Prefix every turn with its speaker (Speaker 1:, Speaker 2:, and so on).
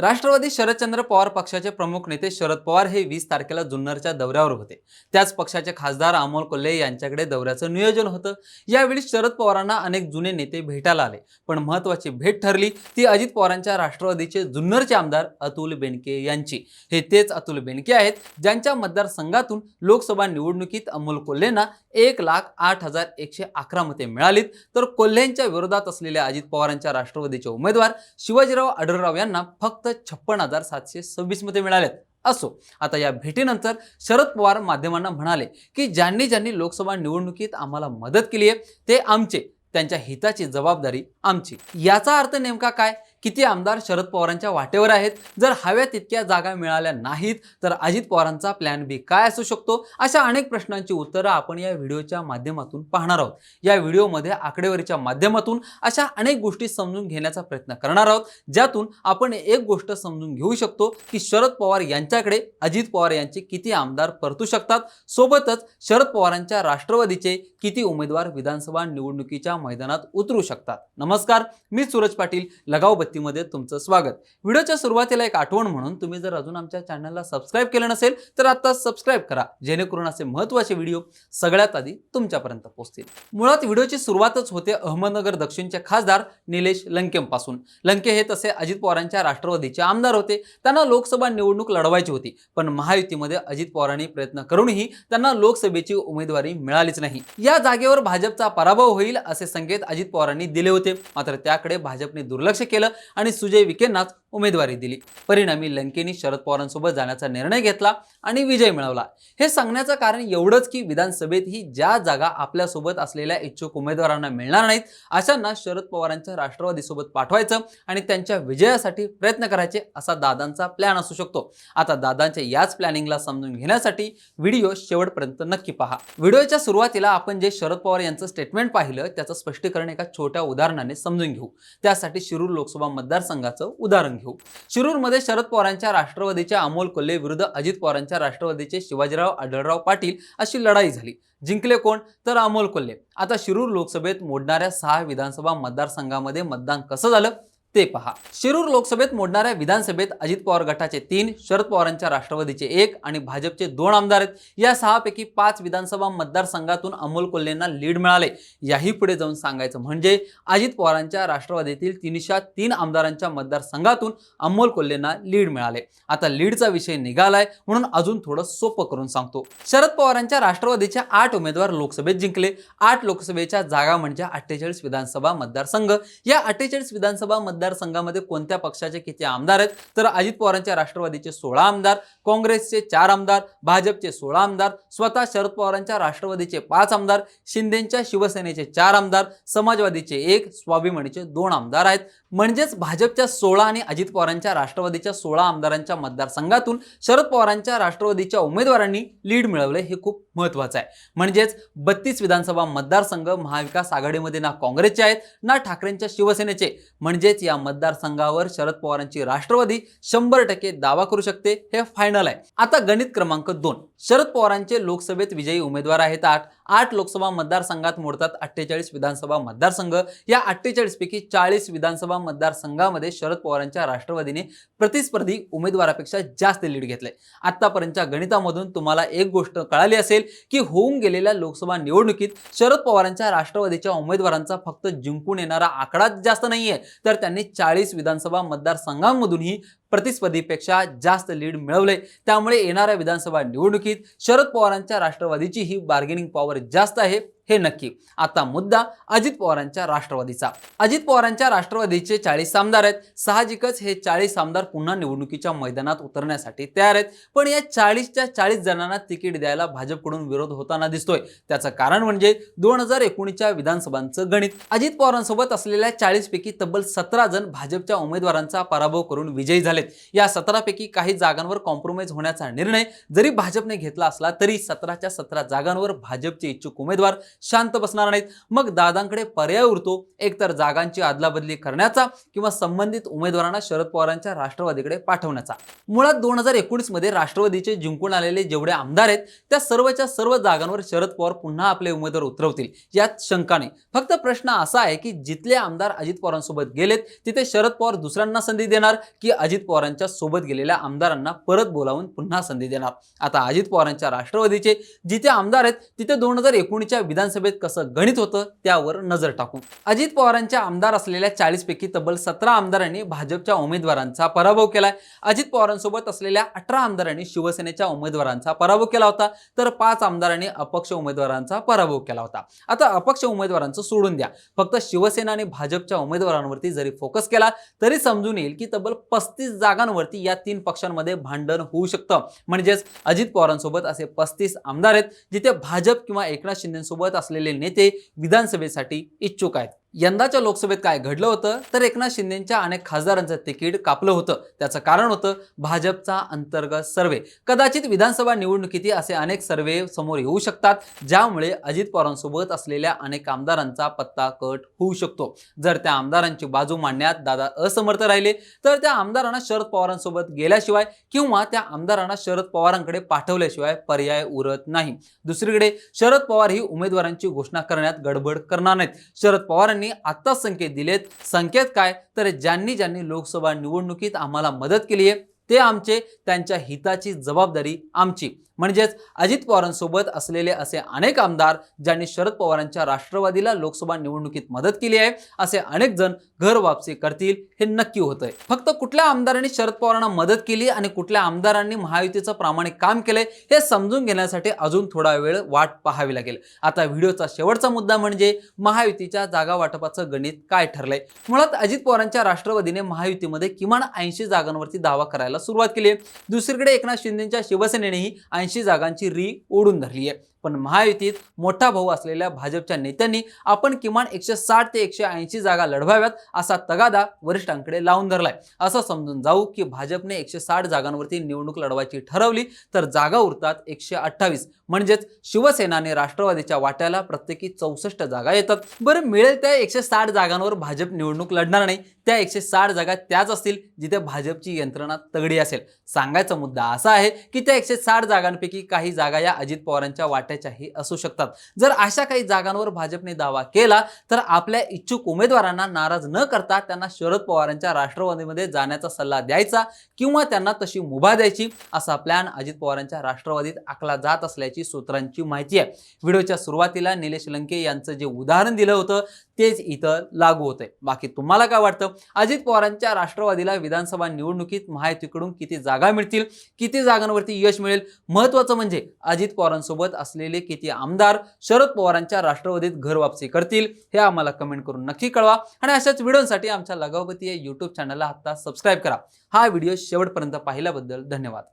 Speaker 1: राष्ट्रवादी शरदचंद्र पवार पक्षाचे प्रमुख नेते शरद पवार हे वीस तारखेला जुन्नरच्या दौऱ्यावर होते. त्याच पक्षाचे खासदार अमोल कोल्हे यांच्याकडे दौऱ्याचं नियोजन होतं. यावेळी शरद पवारांना अनेक जुने नेते भेटायला आले. पण महत्वाची भेट ठरली ती अजित पवारांच्या राष्ट्रवादीचे जुन्नरचे आमदार अतुल बेनके यांची. हे तेच अतुल बेनके आहेत ज्यांच्या मतदारसंघातून लोकसभा निवडणुकीत अमोल कोल्हेंना एक लाख आठ हजार एकशे अकरा मते मिळालीत. तर कोल्हेंच्या विरोधात असलेल्या अजित पवारांच्या राष्ट्रवादीचे उमेदवार शिवाजीराव आढळराव यांना फक्त छप्पन हजार सातशे सव्वीस मते मिळालेत. असो आता या भेटीनंतर शरद पवार माध्यमांना म्हणाले की ज्यांनी ज्यांनी लोकसभा निवडणुकीत आम्हाला मदत केली आहे ते आमचे त्यांच्या हिताची जबाबदारी आमची. याचा अर्थ नेमका काय? किती आमदार शरद पवारांच्या वाटेवर आहेत? जर हव्या तितक्या जागा मिळाल्या नाहीत तर अजित पवारांचा प्लॅन बी काय असू शकतो? अशा अनेक प्रश्नांची उत्तरं आपण या व्हिडिओच्या माध्यमातून पाहणार आहोत. या व्हिडिओमध्ये आकडेवारीच्या माध्यमातून अशा अनेक गोष्टी समजून घेण्याचा प्रयत्न करणार आहोत. ज्यातून आपण एक गोष्ट समजून घेऊ शकतो की शरद पवार यांच्याकडे अजित पवार यांचे किती आमदार परतू शकतात? सोबतच शरद पवारांच्या राष्ट्रवादीचे किती उमेदवार विधानसभा निवडणुकीच्या मैदानात उतरू शकतात? नमस्कार मी सूरज पाटील लगाव बत्तीमध्ये तुमचं स्वागत. व्हिडिओच्या सुरुवातीला एक आठवण म्हणून तुम्ही जर अजून आमच्या चॅनलला सबस्क्राईब केलं नसेल तर आता सबस्क्राईब करा जेणेकरून असे महत्त्वाचे व्हिडिओ सगळ्यात आधी तुमच्यापर्यंत पोहोचतील. मुळात व्हिडिओची सुरुवातच होते अहमदनगर दक्षिणचे खासदार निलेश लंकेंपासून. लंके हे तसे अजित पवारांच्या राष्ट्रवादीचे आमदार होते. त्यांना लोकसभा निवडणूक लढवायची होती पण महायुतीमध्ये अजित पवारांनी प्रयत्न करूनही त्यांना लोकसभेची उमेदवारी मिळालीच नाही. या जागेवर भाजपचा पराभव होईल असे संकेत अजित पवारांनी दिले होते. मात्र त्याकडे भाजपने दुर्लक्ष केलं. आणि सुजय विखेंनाच उमेदवारी दिली. परिणामी लंकेनी शरद पवारांसोबत जाण्याचा निर्णय घेतला आणि विजय मिळवला. हे सांगण्याचं कारण एवढंच की विधानसभेत ही ज्या जागा आपल्यासोबत असलेल्या इच्छुक उमेदवारांना मिळणार नाहीत अशांना शरद पवारांच्या राष्ट्रवादीसोबत पाठवायचं आणि त्यांच्या विजयासाठी प्रयत्न करायचे असा दादांचा प्लॅन असू शकतो. आता दादांच्या याच प्लॅनिंगला समजून घेण्यासाठी व्हिडिओ शेवटपर्यंत नक्की पहा. व्हिडिओच्या सुरुवातीला आपण जे शरद पवार यांचं स्टेटमेंट पाहिलं त्याचं स्पष्टीकरण एका छोट्या उदाहरणाने समजून घेऊ. त्यासाठी शिरूर लोकसभा मतदारसंघाचं उदाहरण घेऊ. शिरूरमध्ये शरद पवारांच्या राष्ट्रवादीच्या अमोल कोल्हे विरुद्ध अजित पवारांच्या राष्ट्रवादीचे शिवाजीराव आढळराव पाटील अशी लढाई झाली. जिंकले कोण? तर अमोल कोल्हे. आता शिरूर लोकसभेत मोडणाऱ्या सहा विधानसभा मतदारसंघामध्ये मतदान कसं झालं? ते पहा. शिरूर लोकसभेत मोडणाऱ्या विधानसभेत अजित पवार गटाचे तीन शरद पवारांच्या राष्ट्रवादीचे एक आणि भाजपचे दोन आमदार आहेत. या सहापैकी पाच विधानसभा मतदारसंघातून अमोल कोल्हेंना लीड मिळाले. याही पुढे जाऊन सांगायचं म्हणजे अजित पवारांच्या राष्ट्रवादीतील तीनशा तीन आमदारांच्या मतदारसंघातून अमोल कोल्हेंना लीड मिळाले. आता लीडचा विषय निघालाय म्हणून अजून थोडं सोपं करून सांगतो. शरद पवारांच्या राष्ट्रवादीच्या आठ उमेदवार लोकसभेत जिंकले. आठ लोकसभेच्या जागा म्हणजे अठ्ठेचाळीस विधानसभा मतदारसंघ. या अठ्ठेचाळीस विधानसभा मतदारसंघामध्ये कोणत्या पक्षाचे किती आमदार आहेत? तर अजित पवारांच्या राष्ट्रवादीचे सोळा आमदार काँग्रेसचे चार आमदार भाजपचे सोळा आमदार स्वतः शरद पवारांच्या राष्ट्रवादीचे पाच आमदार शिंदेच्या शिवसेनेचे चार आमदार समाजवादीचे एक स्वाभिमानीचे दोन आमदार आहेत. म्हणजेच भाजपच्या सोळा आणि अजित पवारांच्या राष्ट्रवादीच्या सोळा आमदारांच्या मतदारसंघातून शरद पवारांच्या राष्ट्रवादीच्या उमेदवारांनी लीड मिळवले हे खूप महत्वाचं आहे. म्हणजेच बत्तीस विधानसभा मतदारसंघ महाविकास आघाडीमध्ये ना काँग्रेसचे आहेत ना ठाकरेंच्या शिवसेनेचे. म्हणजेच या मतदारसंघावर शरद पवारांची राष्ट्रवादी शंभर टक्के दावा करू शकते हे फायनल आहे. आता गणित क्रमांक दोन. शरद पवारांचे लोकसभेत विजयी उमेदवार आहेत आठ. आठ लोकसभा मतदारसंघात मोडतात अठ्ठेचाळीस विधानसभा मतदारसंघ. या अठ्ठेचाळीसपैकी चाळीस विधानसभा मतदारसंघामध्ये शरद पवारांच्या राष्ट्रवादीने प्रतिस्पर्धी उमेदवारापेक्षा जास्त लीड घेतले. आतापर्यंतच्या गणितामधून तुम्हाला एक गोष्ट कळाली असेल की होऊन गेलेल्या लोकसभा निवडणुकीत शरद पवारांच्या राष्ट्रवादीच्या उमेदवारांचा फक्त जिंकून येणारा आकडाच जास्त नाहीये. तर त्यांनी चाळीस विधानसभा मतदारसंघांमधूनही प्रतिस्पर्धीपेक्षा जास्त लीड मिळवले. त्यामुळे येणाऱ्या विधानसभा निवडणुकीत शरद पवारांच्या राष्ट्रवादीची ही बार्गेनिंग पॉवर जास्त आहे हे नक्की. आता मुद्दा अजित पवारांच्या राष्ट्रवादीचा. अजित पवारांच्या राष्ट्रवादीचे चाळीस आमदार आहेत. साहजिकच हे चाळीस आमदार पुन्हा निवडणुकीच्या मैदानात उतरण्यासाठी तयार आहेत. पण या चाळीसच्या चाळीस जणांना तिकीट द्यायला भाजपकडून विरोध होताना दिसतोय. त्याचं कारण म्हणजे दोन हजार एकोणीसच्या विधानसभांचं गणित. अजित पवारांसोबत असलेल्या चाळीसपैकी तब्बल सतरा जण भाजपच्या उमेदवारांचा पराभव करून विजयी झालेत या सतरापैकी काही जागांवर कॉम्प्रोमाइज होण्याचा निर्णय जरी भाजपने घेतला असला तरी सतराच्या सतरा जागांवर भाजपचे इच्छुक उमेदवार शांत बसणार नाहीत. मग दादांकडे पर्याय उरतो. एकतर जागांची अदलाबदली करण्याचा किंवा संबंधित उमेदवारांना शरद पवारांच्या राष्ट्रवादीकडे पाठवण्याचा. मुळात दोन हजार एकोणीसमध्ये राष्ट्रवादीचे जिंकून आलेले जेवढे आमदार आहेत त्या सर्वच्या सर्व जागांवर शरद पवार पुन्हा आपले उमेदवार उतरवतील यात शंका नाही. फक्त प्रश्न असा आहे की जिथले आमदार अजित पवारांसोबत गेलेत तिथे शरद पवार दुसऱ्यांना संधी देणार की अजित पवारांच्या सोबत गेलेल्या आमदारांना परत बोलावून पुन्हा संधी देणार. आता अजित पवारांच्या राष्ट्रवादीचे जिथे आमदार आहेत तिथे दोन हजार एकोणीसच्या विधानसभेत कसं गणित होतं त्यावर नजर टाकू. अजित पवारांच्या आमदार असलेल्या चाळीस पैकी तब्बल सतरा आमदारांनी भाजपच्या उमेदवारांचा पराभव केलाय. अजित पवारांसोबत असलेल्या अठरा आमदारांनी शिवसेनेच्या उमेदवारांचा पराभव केला होता तर पाच आमदारांनी अपक्ष उमेदवारांचा पराभव केला होता. आता अपक्ष उमेदवारांचं सोडून द्या. फक्त शिवसेना आणि भाजपच्या उमेदवारांवरती जरी फोकस केला तरी समजून येईल की तब्बल पस्तीस जागांवरती या तीन पक्षांमध्ये भांडण होऊ शकतं. म्हणजेच अजित पवारांसोबत असे पस्तीस आमदार आहेत जिथे भाजप किंवा एकनाथ शिंदेसोबत असलेले नेते विधानसभेसाठी इच्छुक आहेत. यंदाच्या लोकसभेत काय घडलं होतं? तर एकनाथ शिंदेच्या अनेक खासदारांचं तिकीट कापलं होतं. त्याचं कारण होतं भाजपचा अंतर्गत सर्वे. कदाचित विधानसभा निवडणुकीत असे अनेक सर्वे समोर येऊ शकतात ज्यामुळे अजित पवारांसोबत असलेल्या अनेक आमदारांचा पत्ता कट होऊ शकतो. जर त्या आमदारांची बाजू मांडण्यात दादा असमर्थ राहिले तर त्या आमदारांना शरद पवारांसोबत गेल्याशिवाय किंवा त्या आमदारांना शरद पवारांकडे पाठवल्याशिवाय पर्याय उरत नाही. दुसरीकडे शरद पवार ही उमेदवारांची घोषणा करण्यात गडबड करणार नाहीत. शरद पवारांनी आत्ताच संकेत दिलेत. संकेत काय? तर ज्यांनी ज्यांनी लोकसभा निवडणुकीत आम्हाला मदत केली आहे ते आमचे त्यांच्या हिताची जबाबदारी आमची. म्हणजेच अजित पवारांसोबत असलेले असे अनेक आमदार ज्यांनी शरद पवारांच्या राष्ट्रवादीला लोकसभा निवडणुकीत मदत केली आहे असे अनेक जण घर वापसी करतील हे नक्की होतंय. फक्त कुठल्या आमदारांनी शरद पवारांना मदत केली आणि कुठल्या आमदारांनी महायुतीचं प्रामाणिक काम केलंय हे समजून घेण्यासाठी अजून थोडा वेळ वाट पाहावी लागेल. आता व्हिडिओचा शेवटचा मुद्दा म्हणजे महायुतीच्या जागा वाटपाचं गणित काय ठरलंय? मुळात अजित पवारांच्या राष्ट्रवादीने महायुतीमध्ये किमान ऐंशी जागांवरती दावा करायला सुरुवात केली आहे. दुसरीकडे एकनाथ शिंदेच्या शिवसेनेनेही ऐंशी जागांची री ओढून धरली आहे. पण महायुतीत मोठा भाऊ असलेल्या भाजपच्या नेत्यांनी आपण किमान एकशे साठ ते एकशे ऐंशी जागा लढवाव्यात असा तगादा वरिष्ठांकडे लावून धरलाय. असं समजून जाऊ की भाजपने एकशे साठ जागांवरती निवडणूक लढवायची ठरवली तर जागा उरतात एकशे अठ्ठावीस. म्हणजेच शिवसेनाने राष्ट्रवादीच्या वाट्याला प्रत्येकी चौसष्ट जागा येतात. बरं मिळेल त्या एकशे साठ जागांवर भाजप निवडणूक लढणार नाही. त्या एकशे साठ जागा त्याच असतील जिथे भाजपची यंत्रणा तगडी असेल. सांगायचा मुद्दा असा आहे की त्या एकशे साठ जागांपैकी काही जागा या अजित पवारांच्या वाट्याच्याही असू शकतात. जर अशा काही जागांवर भाजपने दावा केला तर आपल्या इच्छुक उमेदवारांना नाराज न करता त्यांना शरद पवारांच्या राष्ट्रवादीमध्ये जाण्याचा सल्ला द्यायचा किंवा त्यांना तशी मुभा द्यायची असा प्लॅन अजित पवारांच्या राष्ट्रवादीत आखला जात असल्याची सूत्रांची माहिती आहे. व्हिडिओच्या सुरुवातीला निलेश लंके यांचं जे उदाहरण दिलं होतं तेच इथं लागू होतंय. बाकी तुम्हाला काय वाटतं? अजित पवारांच्या राष्ट्रवादीला विधानसभा निवडणुकीत महायुतीकडून किती जागा मिळतील किती जागांवरती यश मिळेल? महत्वाचं म्हणजे अजित पवारांसोबत असले असलेले किती आमदार शरद पवारांच्या राष्ट्रवादीत घर वापसी करतील हे आम्हाला कमेंट करून नक्की कळवा. आणि अशाच व्हिडिओसाठी आमच्या लगावपती या यूट्यूब चॅनलला आता सबस्क्राईब करा. हा व्हिडिओ शेवटपर्यंत पाहिल्याबद्दल धन्यवाद.